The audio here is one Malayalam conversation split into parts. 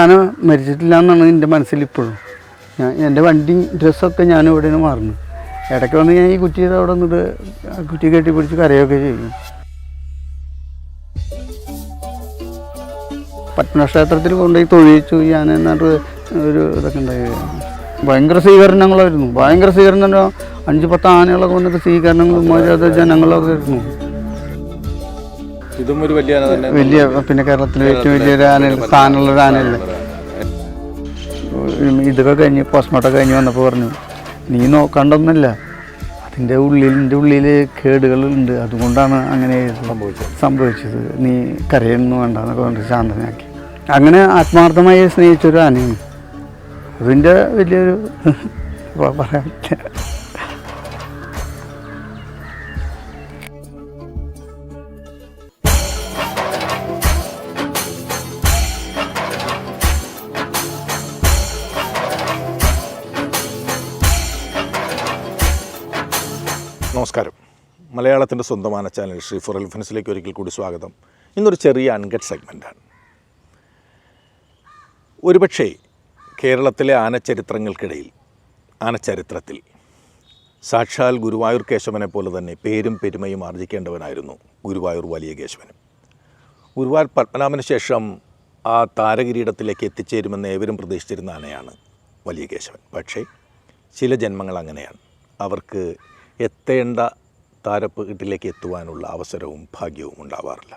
ആന മരിച്ചിട്ടില്ല എന്നാണ് എന്റെ മനസ്സിൽ ഇപ്പോഴും ഞാൻ എന്റെ വണ്ടി ഡ്രസ്സൊക്കെ ഞാൻ ഇവിടെയാണ് മാറുന്നു ഇടയ്ക്ക് വന്ന് ഞാൻ ഈ കുറ്റിയുടെ അവിടെ നിന്നിട്ട് കുറ്റി കെട്ടിപ്പിടിച്ച് കരയൊക്കെ ചെയ്യും. പത്മക്ഷേത്രത്തിൽ കൊണ്ടുപോയി തൊഴിച്ചു ഞാൻ എന്നിട്ട് ഒരു ഇതൊക്കെ ഉണ്ടായി. ഭയങ്കര സ്വീകരണങ്ങളായിരുന്നു. ഭയങ്കര സ്വീകരണം അഞ്ച് പത്ത് ആനകളൊക്കെ വന്നിട്ട് സ്വീകരണങ്ങളും മര്യാദ ജനങ്ങളൊക്കെ ആയിരുന്നു. ഇതും ഒരു വലിയ വലിയ പിന്നെ കേരളത്തിലെ ഏറ്റവും വലിയൊരു ആന സ്ഥാനമുള്ള ഒരു ആനയല്ലേ? ഇതൊക്കെ കഴിഞ്ഞ് പോസ്റ്റ്മോർട്ടം കഴിഞ്ഞ് വന്നപ്പോൾ പറഞ്ഞു നീ നോക്കണ്ടൊന്നല്ല അതിന്റെ ഉള്ളിൽ എന്റെ ഉള്ളിൽ കേടുകളുണ്ട് അതുകൊണ്ടാണ് അങ്ങനെ സംഭവിച്ചത്. നീ കരയൊന്നും വേണ്ട എന്നൊക്കെ പറഞ്ഞിട്ട് ശാന്തനാക്കി. അങ്ങനെ ആത്മാർത്ഥമായി സ്നേഹിച്ചൊരു ആനയാണ്. അതിന്റെ വലിയൊരു പറയാൻ പറ്റില്ല. മലയാളത്തിന്റെ സ്വന്തമാന ചാനൽ ശ്രീ ഫോർ എലിഫൻസിലേക്ക് ഒരിക്കൽ കൂടി സ്വാഗതം. ഇന്നൊരു ചെറിയ അൺകട്ട് സെഗ്മെന്റാണ് ഒരുപക്ഷേ കേരളത്തിലെ ആനച്ചരിത്രങ്ങൾക്കിടയിൽ ആനച്ചരിത്രത്തിൽ സാക്ഷാൽ ഗുരുവായൂർ കേശവനെ പോലെ തന്നെ പേരും പെരുമയും ആർജിക്കേണ്ടവനായിരുന്നു ഗുരുവായൂർ വലിയ കേശവനും ഗുരുവായൂർ പത്മനാഭന് ശേഷം ആ താരകിരീടത്തിലേക്ക് എത്തിച്ചേരുമെന്ന് ഏവരും പ്രതീക്ഷിച്ചിരുന്ന ആനയാണ് വലിയ കേശവൻ. പക്ഷേ ചില ജന്മങ്ങൾ അങ്ങനെയാണ്. അവർക്ക് എത്തേണ്ട താരപ്പീട്ടിലേക്ക് എത്തുവാനുള്ള അവസരവും ഭാഗ്യവും ഉണ്ടാവാറില്ല.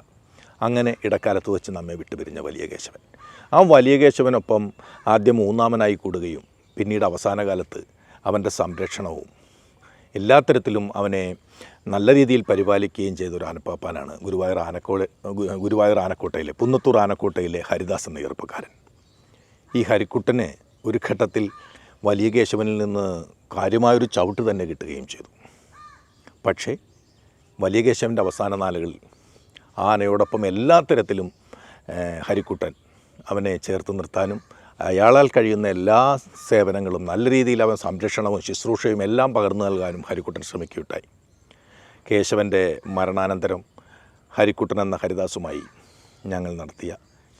അങ്ങനെ ഇടക്കാലത്ത് വെച്ച് നമ്മെ വിട്ടുപിരിഞ്ഞ വലിയ കേശവൻ ആ വലിയ കേശവനൊപ്പം ആദ്യം മൂന്നാമനായി കൂടുകയും പിന്നീട് അവസാന കാലത്ത് അവന്റെ സംരക്ഷണവും എല്ലാ തരത്തിലും അവനെ നല്ല രീതിയിൽ പരിപാലിക്കുകയും ചെയ്ത ഒരു ആനപ്പാപ്പാനാണ് ഗുരുവായൂർ ആനക്കോട് ഗുരുവായൂർ ആനക്കോട്ടയിലെ പുന്നത്തൂർ ആനക്കോട്ടയിലെ ഹരിദാസ് എന്ന ചെറുപ്പക്കാരൻ ഈ ഹരിക്കുട്ടന് ഒരു ഘട്ടത്തിൽ വലിയ കേശവനിൽ നിന്ന് കാര്യമായൊരു ചവിട്ട് തന്നെ കിട്ടുകയും ചെയ്തു. പക്ഷേ വലിയ കേശവന്റെ അവസാന നാളുകളിൽ ആനയോടൊപ്പം എല്ലാ തരത്തിലും ഹരിക്കുട്ടൻ അവനെ ചേർത്ത് നിർത്താനും അയാളാൽ കഴിയുന്ന എല്ലാ സേവനങ്ങളും നല്ല രീതിയിൽ അവൻ സംരക്ഷണവും ശുശ്രൂഷയും എല്ലാം പകർന്നു നൽകാനും ഹരിക്കുട്ടൻ ശ്രമിക്കുകയുണ്ടായി. കേശവന്റെ മരണാനന്തരം ഹരിക്കുട്ടൻ എന്ന ഹരിദാസുമായി ഞങ്ങൾ നടത്തിയ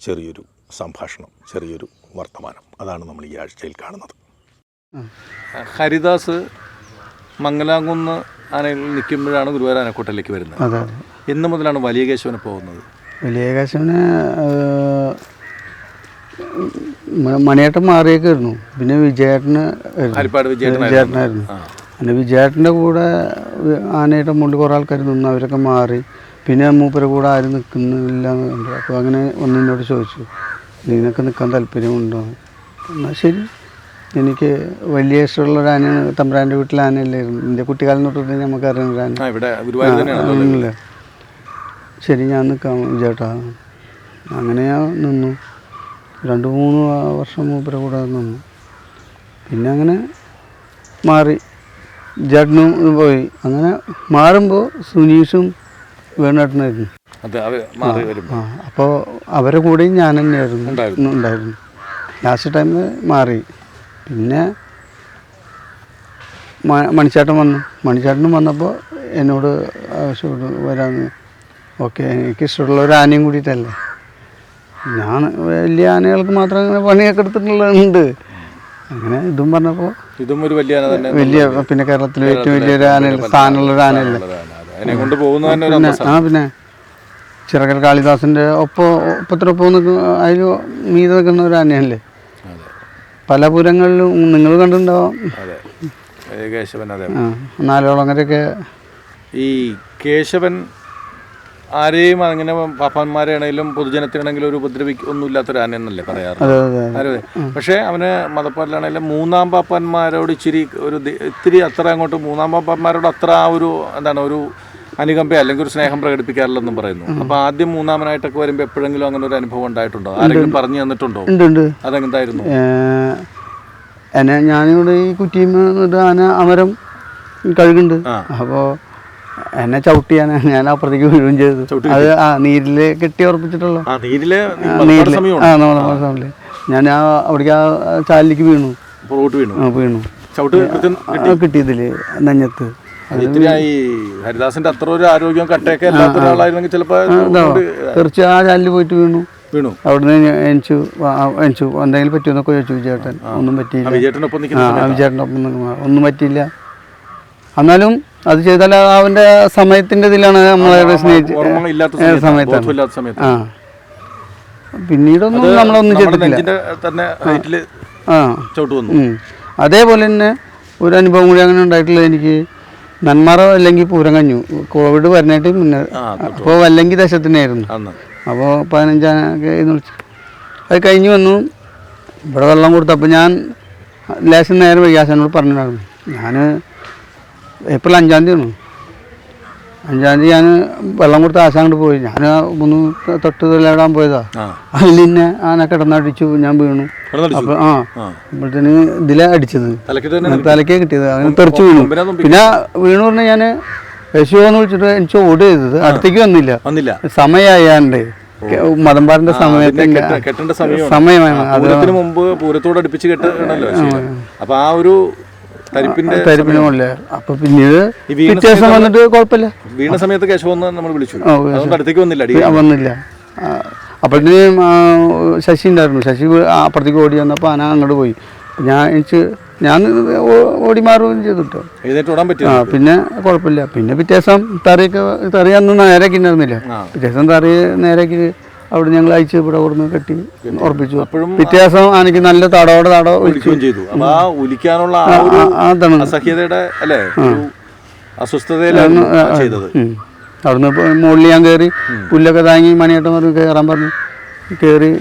ചെറിയൊരു സംഭാഷണം ചെറിയൊരു വർത്തമാനം. അതാണ് നമ്മൾ ഈ ആഴ്ചയിൽ കാണുന്നത്. ഹരിദാസ് മംഗലാംകുന്ന് ആനയിൽ നിൽക്കുമ്പോഴാണ് ഗുരുവായൂർ ആനക്കൂട്ടിലേക്ക് വരുന്നത്. എന്ന് മുതലാണ് വലിയ കേശവന് പോകുന്നത് വലിയ കേശവന് മണിയേട്ടൻ മാറിയേക്കായിരുന്നു. പിന്നെ വിജയേട്ടന് വിജയേട്ടനായിരുന്നു. പിന്നെ വിജയേട്ടന്റെ കൂടെ ആനയുടെ മുകളിൽ കുറേ ആൾക്കാർ നിന്ന് അവരൊക്കെ മാറി. പിന്നെ മൂപ്പരെ കൂടെ ആരും നിൽക്കുന്നില്ല എന്ന് കണ്ടു. അപ്പോൾ അങ്ങനെ ഒന്നിനോട് ചോദിച്ചു. നിനക്ക് നിൽക്കാൻ താല്പര്യമുണ്ടോ? എന്നാൽ ശരി. എനിക്ക് വലിയ ഇഷ്ടമുള്ള ഒരു ആനയാണ് തമ്പ്രാന്റെ വീട്ടിലെ ആനയല്ലായിരുന്നു. എന്റെ കുട്ടിക്കാലം തൊട്ടിട്ട് നമുക്ക് അറിയുന്ന ഒരു ആന. ആ ഇവിടെ ഗുരുവായൂർ തന്നെയാണ് ആണല്ലേ ശരി ഞാൻ നിൽക്കാം ചേട്ടാ. അങ്ങനെ ഞാൻ നിന്നു. രണ്ട് മൂന്ന് വർഷം മൂപ്പര കൂടെ നിന്നു. പിന്നെ അങ്ങനെ മാറി. ചേട്ടനും പോയി. അങ്ങനെ മാറുമ്പോൾ സുനീഷും വേണേട്ടനായിരുന്നു. അത് അവർ മാറി വരും ആ അപ്പോൾ അവരെ കൂടെയും ഞാൻ തന്നെയായിരുന്നു. ഉണ്ടായിരുന്നു. ഉണ്ടായിരുന്നു. ലാസ്റ്റ് ടൈമിൽ മാറി. പിന്നെ മണിച്ചേട്ടൻ വന്നു. മണിച്ചേട്ടനും വന്നപ്പോൾ എന്നോട് ആവശ്യപ്പെട്ടു വരാമെന്ന് ഓക്കെ എനിക്ക് ഇഷ്ടമുള്ള ഒരു ആനയും കൂടിയിട്ടല്ലേ? ഞാൻ വലിയ ആനകൾക്ക് മാത്രം അങ്ങനെ പണിയൊക്കെ എടുത്തിട്ടുള്ളതുണ്ട്. അങ്ങനെ ഇതും പറഞ്ഞപ്പോൾ ഇതും ഒരു വലിയ ആന തന്നെ വലിയ പിന്നെ കേരളത്തിലെ ഏറ്റവും വലിയൊരു ആന സ്ഥാനമുള്ള ഒരു ആനയല്ലേ? പിന്നെ ആ പിന്നെ ചിറകൽ കാളിദാസിന്റെ ഒപ്പം ഒപ്പത്തിനൊപ്പം നിൽക്കുന്ന അതിൽ മീത നിൽക്കുന്ന ഒരു ആനയല്ലേ? പല പൂരങ്ങളിലും നിങ്ങൾ കണ്ടിട്ടുണ്ടാവും. അതെ. കേശവൻ അതെ. നാലോളങ്ങരൊക്കെ ഈ കേശവൻ ആരെയും അങ്ങനെ പാപ്പാന്മാരെ ആണെങ്കിലും പൊതുജനത്തിനാണെങ്കിലും ഒരു ഉപദ്രവിക്ക ഒന്നുമില്ലാത്തൊരു ആനയെന്നല്ലേ പറയാറ്. പക്ഷേ അവന് മതപ്പാടിലാണെങ്കിലും മൂന്നാം പാപ്പന്മാരോട് ഇച്ചിരി ഒരു ഇത്തിരി അത്ര അങ്ങോട്ട് മൂന്നാം പാപ്പന്മാരോട് അത്ര ആ ഒരു എന്താണ് ഒരു അനുകമ്പ അല്ലെങ്കിൽ ഒരു സ്നേഹം പ്രകടിപ്പിക്കാറില്ലെന്നും പറയുന്നു. അപ്പൊ ആദ്യം മൂന്നാമനായിട്ടൊക്കെ വരുമ്പോ എപ്പോഴെങ്കിലും അങ്ങനെ ഒരു അനുഭവം ഉണ്ടായിട്ടുണ്ടോ? ആരെങ്കിലും പറഞ്ഞു തന്നിട്ടുണ്ടോ? അതെന്തായിരുന്നു? എന്നെ ഞാനിവിടെ ഈ കുറ്റിയും ആന അമരം കഴുകുണ്ട്. അപ്പോൾ എന്നെ ചവിട്ടിയാണ് ഞാൻ അപ്പുറത്തേക്ക് വീഴുകയും ചെയ്തത് അത് ആ നീരിൽ കെട്ടി ഉറപ്പിച്ചിട്ടുള്ളൂ നീരിൽ ആ സമയത്ത് ഞാൻ ആ അവിടേക്ക് ആ ചാലിലേക്ക് വീണു. വീണു. വീണു. കിട്ടിയതിൽ നെഞ്ഞത്ത്. ഇത്തിരി ഈ ഹരിദാസിന്റെ അത്ര ഒരു ആരോഗ്യം കട്ടയൊക്കെ അല്ലാത്ത ഒരാളായിരുന്നെങ്കിൽ ചിലപ്പോ ഇതാ ആ ചാലിൽ പോയിട്ട് വീണു. വീണു. അവിടുന്ന് ആ, എണിച്ചു എന്തെങ്കിലും പറ്റുമെന്നൊക്കെ ചോദിച്ചു വിജയേട്ടൻ. ഒന്നും പറ്റിയില്ല. വിജയേട്ടനൊപ്പം ഒപ്പം ഒന്നും പറ്റിയില്ല. എന്നാലും അത് ചെയ്താൽ അവന്റെ സമയത്തിന്റെ ഇതിലാണ് നമ്മളെ സ്നേഹിച്ച് സമയത്താണ്. ആ. പിന്നീടൊന്നും നമ്മളൊന്നും ചെയ്തിട്ടില്ല. ആ. അതേപോലെ തന്നെ ഒരു അനുഭവം കൂടി അങ്ങനെ ഉണ്ടായിട്ടുള്ളത് എനിക്ക് നന്മാറ അല്ലെങ്കിൽ പൂരം കഞ്ഞു കോവിഡ് വരണേട്ട് മുന്നേ അപ്പോൾ അല്ലെങ്കിൽ ദശത്തിനായിരുന്നു. അപ്പോൾ പതിനഞ്ചാം എന്ന് വിളിച്ചു. അത് കഴിഞ്ഞ് വന്നു. ഇവിടെ വെള്ളം കൊടുത്തു. അപ്പോൾ ഞാൻ ലേശം നേരം വൈകാശനോട് പറഞ്ഞിട്ടുണ്ടായിരുന്നു. ഞാൻ ഏപ്രിൽ അഞ്ചാം തീയതി ആണ് അഞ്ചാം തീയതി ഞാൻ വെള്ളം കൊടുത്ത് ആശാൻ പോയി. ഞാൻ മൂന്ന് തൊട്ട് തൊല്ലാടാൻ പോയതാ. അതിൽ തന്നെ ആന കിടന്നടിച്ചു ഞാൻ വീണു. അപ്പൊ ആ. അപ്പോഴത്തേന് ഇതിലെ അടിച്ചത്. തലക്കേ കിട്ടിയത്. അങ്ങനെ തെറിച്ചു വീണു. പിന്നെ വീണു പറഞ്ഞാൽ ഞാൻ യശുവെന്ന് വിളിച്ചിട്ട് എനിക്ക് ഓട് ചെയ്തത് അടുത്തേക്ക് വന്നില്ല. വന്നില്ല. സമയമായാണ്ട് മതംപാടിന്റെ സമയത്ത് സമയമാണ്. അതിനു മുമ്പ് പൂരത്തോട് അടുപ്പിച്ച് കെട്ടണല്ലോ അപ്പൊ ആ ഒരു തരിപ്പിന്റെ തരിപ്പിന് മുകളിൽ അപ്പൊ പിന്നീട് വീണ വ്യത്യാസം വന്നിട്ട് കുഴപ്പമില്ല. വീണ സമയത്ത് കേശവന്ന് നമ്മൾ വിളിച്ചു. അടുത്തേക്ക് വന്നില്ല വന്നില്ല. അപ്പോഴത്തേനും ശശി ഉണ്ടായിരുന്നു. ശശി അപ്പുറത്തേക്ക് ഓടി വന്നപ്പോൾ ആന അങ്ങോട്ട് പോയി. ഞാൻ എനിക്ക് ഞാൻ ഓടി മാറുകയും ചെയ്തു ആ പിന്നെ കുഴപ്പമില്ല. പിന്നെ പിറ്റേ ദിവസം തറിയൊക്കെ തറി അന്ന് നേരാക്കി ഉണ്ടായിരുന്നില്ല പിറ്റേ ദിവസം തറി നേരാക്കി അവിടെ ഞങ്ങൾ അയച്ച് ഇവിടെ ഓർമ്മ കെട്ടി ഉറപ്പിച്ചു. അപ്പോഴും പിറ്റേ ദിവസം ആനയ്ക്ക് നല്ല തടോടെ തടോ ഒലിക്കുകയും ചെയ്തു. ആ ഒലിക്കാനുള്ള അസഹ്യതയുടെ അല്ലേ? ഒരു അസ്വസ്ഥതയിലായിരുന്നു ചെയ്തത്. അവിടുന്ന് മുകളിൽ ഞാൻ കയറി പുല്ലൊക്കെ താങ്ങി മണിയേട്ടം പറഞ്ഞ് കയറാൻ പറഞ്ഞു. കയറി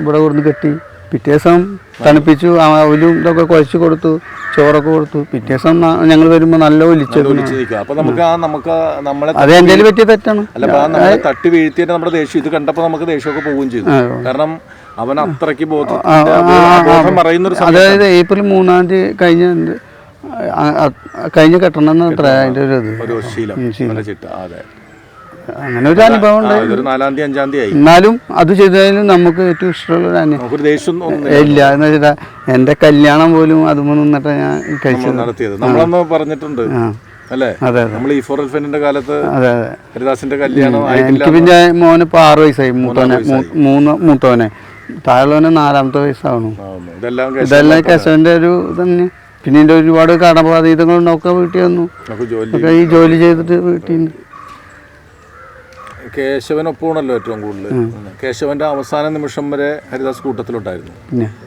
ഇവിടെ കൊടുന്ന് കെട്ടി. പിറ്റേ ദിവസം തണുപ്പിച്ചു ആ അവലും ഇതൊക്കെ കുഴച്ച് കൊടുത്തു ചോറൊക്കെ കൊടുത്തു. പിറ്റേ ദിവസം ഞങ്ങൾ വരുമ്പോൾ നല്ല ഒലിച്ചു ഒലിച്ച് നിൽക്കുക. അപ്പൊ നമുക്ക് ആ നമുക്ക് ആ നമ്മളെ അത് എന്റെ കയ്യിൽ പറ്റിയ തെറ്റാണ്. അല്ല അപ്പൊ ആ നമ്മളെ തട്ടി വീഴ്ത്തിയിട്ട് നമ്മുടെ ദേഷ്യം ഇത് കണ്ടപ്പോ നമുക്ക് ദേഷ്യമൊക്കെ പോവുകയും ചെയ്തു. കാരണം അവൻ അത്രയ്ക്ക് ബോധം ഒരു അതായത് ഏപ്രിൽ മൂന്നാം തീയതി കഴിഞ്ഞ കഴിഞ്ഞ കെട്ടണം എന്നത്ര അതിന്റെ അതിന്റെ ഒരു ഇത്. ശീലം. ശീലം. അതെ. അങ്ങനെ ഒരു അനുഭവം ഉണ്ട് എന്നാലും അത് ചെയ്തതിനും നമുക്ക് ഏറ്റവും ഇഷ്ടമുള്ള അനുഭവം ഇല്ല എന്ന് വെച്ചാൽ എന്റെ കല്യാണം പോലും അതുമ്പോൾ നിന്നിട്ട് ഞാൻ കഴിച്ചത്. നടത്തിയത്. നമ്മളന്ന് പറഞ്ഞിട്ടുണ്ട്. അല്ലേ? നമ്മൾ ഈ ഫോർ എൽഫെന്റിന്റെ കാലത്ത് അതെ അതെ. ഹരിദാസിന്റെ കല്യാണം എനിക്ക് പിന്നെ മോന് ഇപ്പൊ ആറ് വയസ്സായി. മൂത്തോനെ മൂന്ന് മൂത്തോനെ. താഴെ നാലാമത്തെ വയസ്സാവണു. ഇതെല്ലാം കേശവന്റെ ഒരു തന്നെ പിന്നെ ഒരുപാട് കടബാധീതങ്ങളുണ്ടൊക്കെ വീട്ടിൽ വന്നു. ഈ ജോലി ചെയ്തിട്ട് വീട്ടിൽ നിന്ന്. കേശവനൊപ്പമാണല്ലോ ഏറ്റവും കൂടുതൽ കേശവന്റെ അവസാന നിമിഷം വരെ ഹരിദാസ് കൂട്ടത്തിലുണ്ടായിരുന്നു.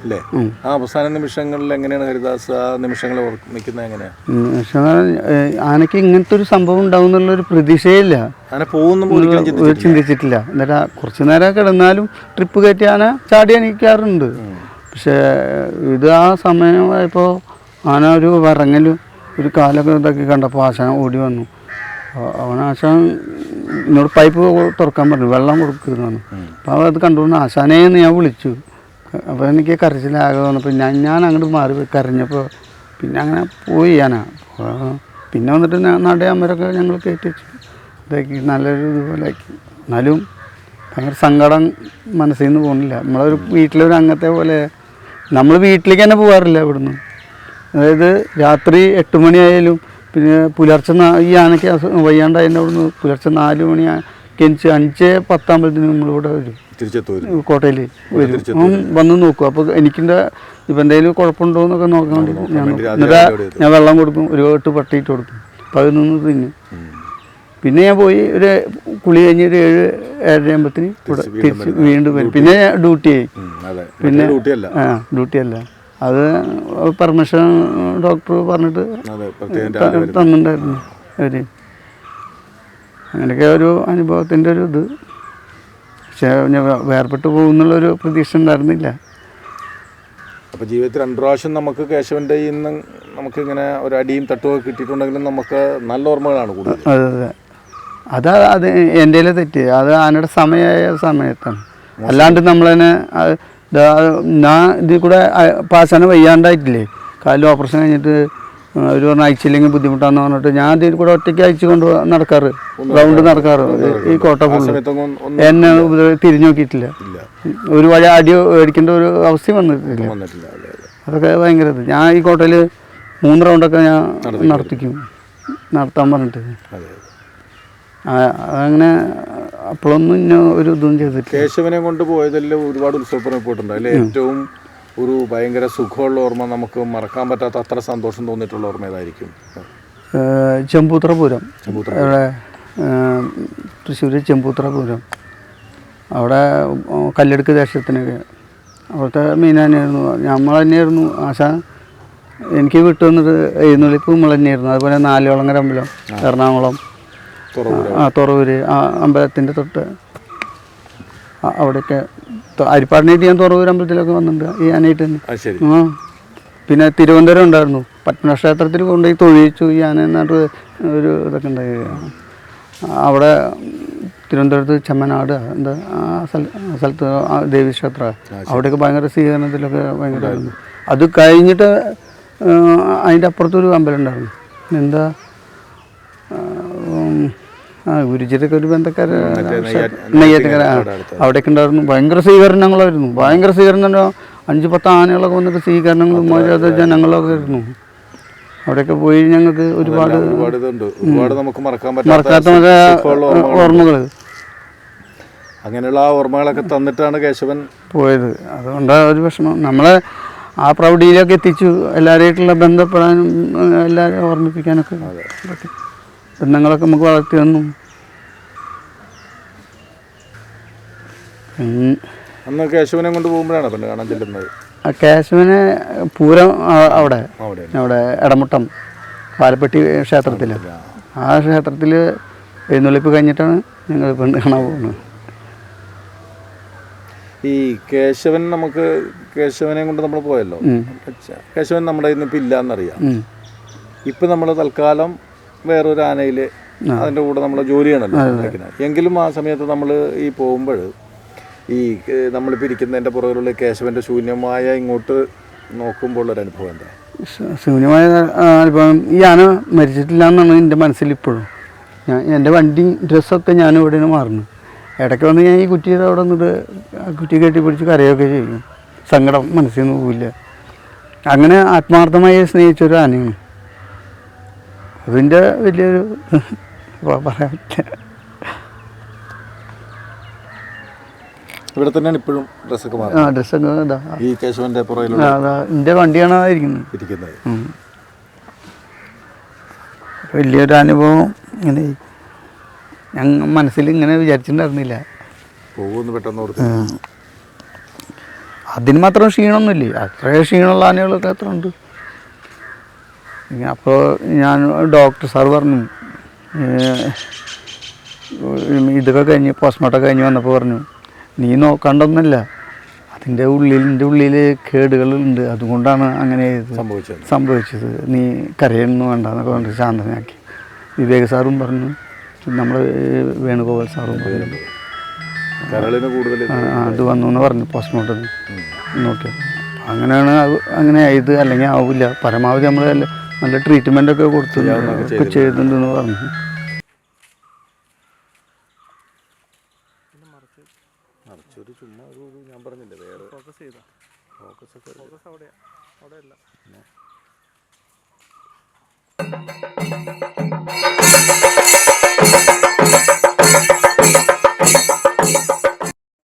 അല്ലേ ആ അവസാന നിമിഷങ്ങളിൽ എങ്ങനെയാണ് ഹരിദാസ് ആ നിമിഷങ്ങളെ ഓർമ്മിക്കുന്നത് എങ്ങനെയാണ് ആനയ്ക്ക് ഇങ്ങനത്തെ ഒരു സംഭവം ഉണ്ടാവും എന്നുള്ളൊരു പ്രതീക്ഷയില്ല. ആന പോകുന്നു ഒരു ചിന്തിച്ചിട്ടില്ല. എന്നിട്ട് കുറച്ചു നേരം കിടന്നാലും ട്രിപ്പ് കയറ്റി ആന ചാടി അണിക്കാറുണ്ട് പക്ഷേ ഇത് ആ സമയമായപ്പോൾ ആന ഒരു വിറങ്ങലും ഒരു കാലൊക്കെ ഇതൊക്കെ കണ്ടപ്പോൾ ആശാൻ ഓടി വന്നു. അവൻ ആശാൻ എന്നോട് പൈപ്പ് തുറക്കാൻ പറഞ്ഞു. വെള്ളം കൊടുക്കുന്നു അപ്പോൾ അത് കണ്ടുകൊണ്ട് ആശാനേന്ന് ഞാൻ വിളിച്ചു. അപ്പോൾ എനിക്ക് കരച്ചിലാകെ വന്നപ്പോൾ ഞാൻ ഞാൻ അങ്ങോട്ട് മാറി പോയി. കരഞ്ഞപ്പോൾ പിന്നെ അങ്ങനെ പോയി ഞാനാ പിന്നെ വന്നിട്ട് നടയാമ്പരൊക്കെ ഞങ്ങൾ കയറ്റി വെച്ചു. ഇതാക്കി നല്ലൊരു ഇതുപോലെ ആക്കി എന്നാലും ഭയങ്കര സങ്കടം മനസ്സിൽ നിന്ന് പോകുന്നില്ല. നമ്മളൊരു വീട്ടിലൊരു അംഗത്തെ പോലെ നമ്മൾ വീട്ടിലേക്ക് തന്നെ പോകാറില്ല ഇവിടുന്ന്. അതായത് രാത്രി എട്ട് മണിയായാലും പിന്നെ പുലർച്ചെ ഈ ആനയ്ക്ക് അസു- വയ്യാണ്ടായതിന്റെ അവിടുന്ന് പുലർച്ചെ നാല് മണി കെഞ്ച് അഞ്ച് പത്താകുമ്പോഴത്തേനും നമ്മളിവിടെ വരും. കോട്ടയിൽ വരും. വന്ന് നോക്കും. അപ്പോൾ എനിക്കിന്റെ ഇപ്പം എന്തെങ്കിലും കുഴപ്പമുണ്ടോ എന്നൊക്കെ നോക്കാൻ വേണ്ടി ഞാൻ എന്നിട്ട് ഞാൻ വെള്ളം കൊടുക്കും. ഒരു എട്ട് പട്ടിയിട്ട് കൊടുക്കും. അപ്പോൾ അതിൽ നിന്ന് തിന്നും. പിന്നെ ഞാൻ പോയി ഒരു കുളി കഴിഞ്ഞ് ഒരു ഏഴ് ഏഴര ആകുമ്പത്തിന് തിരിച്ച് വീണ്ടും വരും. പിന്നെ ഡ്യൂട്ടി ആയി. പിന്നെ ഡ്യൂട്ടി അല്ല. അത് പെർമിഷൻ ഡോക്ടർ പറഞ്ഞിട്ട് തന്നിട്ടുണ്ടായിരുന്നു അവർ അങ്ങനെയൊക്കെ ഒരു അനുഭവത്തിന്റെ ഒരു ഇത്. പക്ഷേ ഞാൻ വേർപെട്ട് പോകുന്നുള്ളൊരു പ്രതീക്ഷ ഉണ്ടായിരുന്നില്ല. അപ്പൊ ജീവിതത്തിൽ രണ്ടു പ്രാവശ്യം നമുക്ക് കേശവന്റെ ഇന്ന് നമുക്ക് ഇങ്ങനെ ഒരു അടിയും തട്ടുമൊക്കെ കിട്ടിയിട്ടുണ്ടെങ്കിലും നമുക്ക് നല്ല ഓർമ്മകളാണ് കൂടുതൽ അതെ അതെ. അത് അത് എന്റെ തെറ്റ്. അത് ആനയുടെ സമയമായ സമയത്താണ്. അല്ലാണ്ട് നമ്മളതിനെ ഞാൻ ഇതിൽ കൂടെ പാശാന വയ്യാണ്ടായിട്ടില്ലേ? കാലിൽ ഓപ്പറേഷൻ കഴിഞ്ഞിട്ട് അവർ പറഞ്ഞ അയച്ചില്ലെങ്കിൽ ബുദ്ധിമുട്ടാന്ന് പറഞ്ഞിട്ട് ഞാൻ ഇതിൽ കൂടെ ഒറ്റയ്ക്ക് അയച്ചു കൊണ്ട് നടക്കാറ്. റൗണ്ട് നടക്കാറ്. ഈ കോട്ട ഫുള്ള്. എന്നെ തിരിഞ്ഞു നോക്കിയിട്ടില്ല. ഒരു വഴി അടി മേടിക്കേണ്ട ഒരു അവസ്ഥ വന്നിട്ടില്ല. വന്നിട്ടില്ല. അതെ അതെ. അതൊക്കെ ഭയങ്കര ഞാൻ ഈ കോട്ടയിൽ മൂന്ന് റൗണ്ടൊക്കെ ഞാൻ നടത്തിക്കും. നടത്താൻ പറഞ്ഞിട്ട്. അങ്ങനെ അതങ്ങനെ അപ്പോഴൊന്നും ഞാൻ ഒരു ഇതും ചെയ്തിട്ടില്ല. കേശവനെ കൊണ്ട് പോയതിൽ ഒരുപാട് ഉത്സവപ്പുറം പോയിട്ടുണ്ട്. അതിൽ ഏറ്റവും ഒരു ഭയങ്കര സുഖമുള്ള ഓർമ്മ നമുക്ക് മറക്കാൻ പറ്റാത്ത അത്ര സന്തോഷം തോന്നിയിട്ടുള്ള ഓർമ്മ ഏതായിരിക്കും? ചെമ്പൂത്രപുരം. അവിടെ തൃശ്ശൂർ ചെമ്പൂത്രപുരം. അവിടെ കല്ലെടുക്ക് ദേശത്തിനൊക്കെ. അവിടുത്തെ മീൻ തന്നെയായിരുന്നു. നമ്മൾ തന്നെയായിരുന്നു ആശ എനിക്ക് വിട്ടു വന്നിട്ട് എഴുന്നള്ളിപ്പ് നമ്മൾ തന്നെയായിരുന്നു അതുപോലെ നാലുവളങ്ങര അമ്പലം എറണാകുളം. ആ തുറവൂര് ആ അമ്പലത്തിന്റെ തൊട്ട് അവിടെയൊക്കെ അരിപ്പാടിനായിട്ട് ഞാൻ തുറവൂർ അമ്പലത്തിലൊക്കെ വന്നിട്ടുണ്ട്. ഈ ആനയായിട്ട് തന്നെ. ആ. പിന്നെ തിരുവനന്തപുരം ഉണ്ടായിരുന്നു. പത്മനാഭക്ഷേത്രത്തിൽ കൊണ്ടുപോയി തൊഴിച്ചു ഈ ആന എന്നിട്ട് ഒരു ഇതൊക്കെ ഉണ്ടായി. അവിടെ തിരുവനന്തപുരത്ത് ചെമ്മനാട് എന്താ ആ സ്ഥല- ആ സ്ഥലത്ത് ആ ദേവീക്ഷേത്ര അവിടെയൊക്കെ ഭയങ്കര സ്വീകരണത്തിലൊക്കെ ഭയങ്കര അത് കഴിഞ്ഞിട്ട് അതിന്റെ അപ്പുറത്തൊരു അമ്പലം ഉണ്ടായിരുന്നു. എന്താ ആ ഗുരുജിയൊക്കെ ഒരു ബന്ധക്കാര നെയ്യാറ്റക്കര അവിടെയൊക്കെ ഉണ്ടായിരുന്നു. ഭയങ്കര സ്വീകരണങ്ങളായിരുന്നു. ഭയങ്കര സ്വീകരണം അഞ്ച് പത്ത് ആനകളൊക്കെ വന്നിട്ട് സ്വീകരണങ്ങളും മര്യാദ ജനങ്ങളൊക്കെ ആയിരുന്നു. അവിടെയൊക്കെ പോയി ഞങ്ങൾക്ക് ഒരുപാട് നമുക്ക് മറക്കാൻ മറക്കാത്ത ഓർമ്മകൾ അങ്ങനെയുള്ള ആ ഓർമ്മകളൊക്കെ തന്നിട്ടാണ് കേശവൻ പോയത്. അതുകൊണ്ട് ഒരു വിഷമം. നമ്മളെ ആ പ്രൗഢിയിലൊക്കെ എത്തിച്ചു. എല്ലാവരുമായിട്ടുള്ള ബന്ധപ്പെടാനും എല്ലാവരെയും ഓർമ്മിപ്പിക്കാനൊക്കെ പറ്റി. ബന്ധങ്ങളൊക്കെ നമുക്ക് വളർത്തി തന്നു. അന്ന് കേശവനെ കൊണ്ട് പോകുമ്പോഴാണ് പെണ്ണ് കാണാൻ ചെല്ലുന്നത്? ആ കേശവന് പൂരം അവിടെ. അവിടെ. ഇടമുട്ടം എടമുട്ടം പാലപ്പെട്ടി ക്ഷേത്രത്തിൽ ആ. ക്ഷേത്രത്തിൽ എഴുന്നള്ളിപ്പ് കഴിഞ്ഞിട്ടാണ് ഞങ്ങൾ പെണ്ണ് കാണാൻ പോകുന്നത്. ഈ കേശവൻ നമുക്ക് കേശവനെ കൊണ്ട് നമ്മൾ പോയല്ലോ. കേശവൻ നമ്മുടെ ഇന്നിപ്പോൾ ഇല്ല എന്നറിയാം. ഇപ്പം നമ്മൾ തൽക്കാലം വേറൊരു ആനയിൽ അതിന്റെ കൂടെ നമ്മൾ ജോലി ചെയ്യണമല്ലോ എങ്കിലും ആ സമയത്ത് നമ്മൾ ഈ പോകുമ്പോൾ ഈ നമ്മൾ നമ്മളിപ്പോൾ ഇരിക്കുന്നതിന്റെ പുറകിലുള്ള കേശവന്റെ ശൂന്യമായ ഇങ്ങോട്ട് നോക്കുമ്പോൾ ഒരു അനുഭവം എന്താ? ശൂന്യമായ അനുഭവം. ഈ ആന മരിച്ചിട്ടില്ല എന്നാണ് എന്റെ മനസ്സിൽ ഇപ്പോഴും. ഞാൻ എന്റെ വണ്ടി ഡ്രസ്സൊക്കെ ഞാൻ ഇവിടെയാണ് മാറുന്നു ഇടയ്ക്ക് വന്ന് ഞാൻ ഈ കുറ്റിയുടെ അവിടെ നിന്നിട്ട് ആ കെട്ടി കെട്ടിപ്പിടിച്ച് കരയൊക്കെ ചെയ്യും. സങ്കടം മനസ്സിൽ നിന്ന് പോവില്ല. അങ്ങനെ ആത്മാർത്ഥമായി സ്നേഹിച്ചൊരു ആനയാണ്. അതിന്റെ വലിയൊരു പറയാൻ പറ്റില്ല. ഇവിടെ തന്നെയാണ് ഇപ്പോഴും ഡ്രസ്സൊക്കെ ആ ഡ്രസ്സൊക്കെ ഇതാ. ഈ കേശവന്റെ പുറകിലുള്ള ആ, അതാ എന്റെ വണ്ടിയാണ് ഇരിക്കുന്നത്. ഇരിക്കുന്നത്. വലിയൊരു അനുഭവം. ഇങ്ങനെ ഞങ്ങൾ മനസ്സിൽ ഇങ്ങനെ വിചാരിച്ചിട്ടുണ്ടായിരുന്നില്ല. പോകുമെന്ന് പെട്ടെന്ന് ഓർത്ത് അതിന് മാത്രം ക്ഷീണമൊന്നുമില്ല. അത്രയും ക്ഷീണമുള്ള ആനകളൊക്കെ എത്ര ഉണ്ട്. അപ്പോൾ ഞാൻ ഡോക്ടർ സാർ പറഞ്ഞു ഇതൊക്കെ കഴിഞ്ഞ് പോസ്റ്റ്മോർട്ടം കഴിഞ്ഞ് വന്നപ്പോൾ പറഞ്ഞു നീ നോക്കണ്ടൊന്നല്ല അതിന്റെ ഉള്ളിലിന്റെ ഉള്ളിൽ കേടുകളുണ്ട് അതുകൊണ്ടാണ് അങ്ങനെ സംഭവിച്ചത്. സംഭവിച്ചത്. നീ കരയൊന്നും വേണ്ട എന്നൊക്കെ പറഞ്ഞു ശാന്തനാക്കി. വിവേക് സാറും പറഞ്ഞു നമ്മൾ വേണുഗോപാൽ സാറും പറഞ്ഞു. അത് വന്നു എന്ന് പറഞ്ഞു പോസ്റ്റ്മോർട്ടം നോക്കിയത് അങ്ങനെയാണ് അത് അങ്ങനെ ആയത് അല്ലെങ്കിൽ ആവില്ല. പരമാവധി നമ്മൾ നല്ല ട്രീറ്റ്മെന്റ് ഒക്കെ കൊടുത്തു. ഒക്കെ ചെയ്തിട്ടുണ്ടെന്ന് പറഞ്ഞു. മറിച്ചൊരു ചുമ്മാ ഒരു ഒരു ഞാൻ പറഞ്ഞില്ലേ വേറെ ഫോക്കസ് ചെയ്താ. ഫോക്കസ് ഒക്കെ ഫോക്കസ് അവിടെ അവിടെ അല്ല